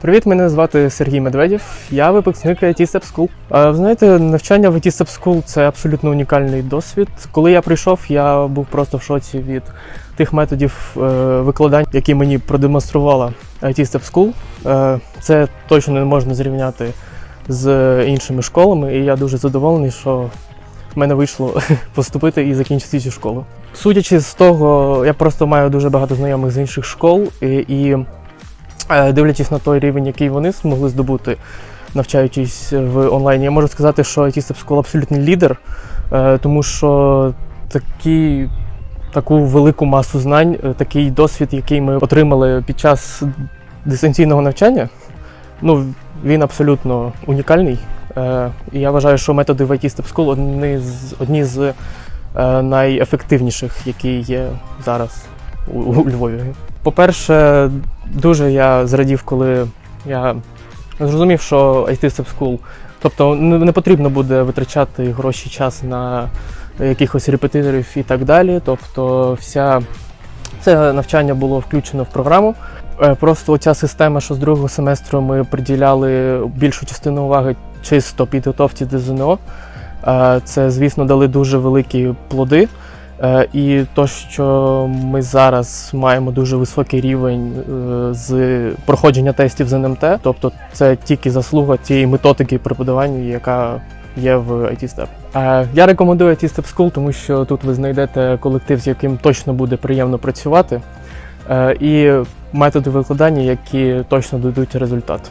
Привіт, мене звати Сергій Медведєв. Я випускник IT Step School. Е, Ви знаєте, навчання в IT Step School – це абсолютно унікальний досвід. Коли я прийшов, я був просто в шоці від тих методів е, викладань, які мені продемонструвала IT Step School. Е, Це точно не можна зрівняти з іншими школами, і я дуже задоволений, що в мене вийшло поступити і закінчити цю школу. Судячи з того, я просто маю дуже багато знайомих з інших школ і. Е, Дивлячись на той рівень, який вони змогли здобути, навчаючись в онлайні, я можу сказати, що IT Step School абсолютний лідер, е, тому що такі, таку велику масу знань, е, такий досвід, який ми отримали під час дистанційного навчання, ну, він абсолютно унікальний. І я вважаю, що методи в IT Step School одні з, одні з найефективніших, які є зараз у, у Львові. По-перше, дуже я зрадів, коли я зрозумів, що IT School, тобто не не потрібно буде витрачати гроші час на якихось репетиторів і так далі. Тобто, вся це навчання було включено в програму. Е, Просто ця система, що з другого семестру ми приділяли більшу частину уваги чисто підготовці до ЗНО. Е, Це, звісно, дали дуже великі плоди. Е, І то, що ми зараз маємо дуже високий рівень е, з проходження тестів з НМТ, тобто це тільки заслуга тієї методики преподавання, яка є в IT Step. Е, Я рекомендую IT Step School, тому що тут ви знайдете колектив, з яким точно буде приємно працювати, і методи викладання, які точно дадуть результат.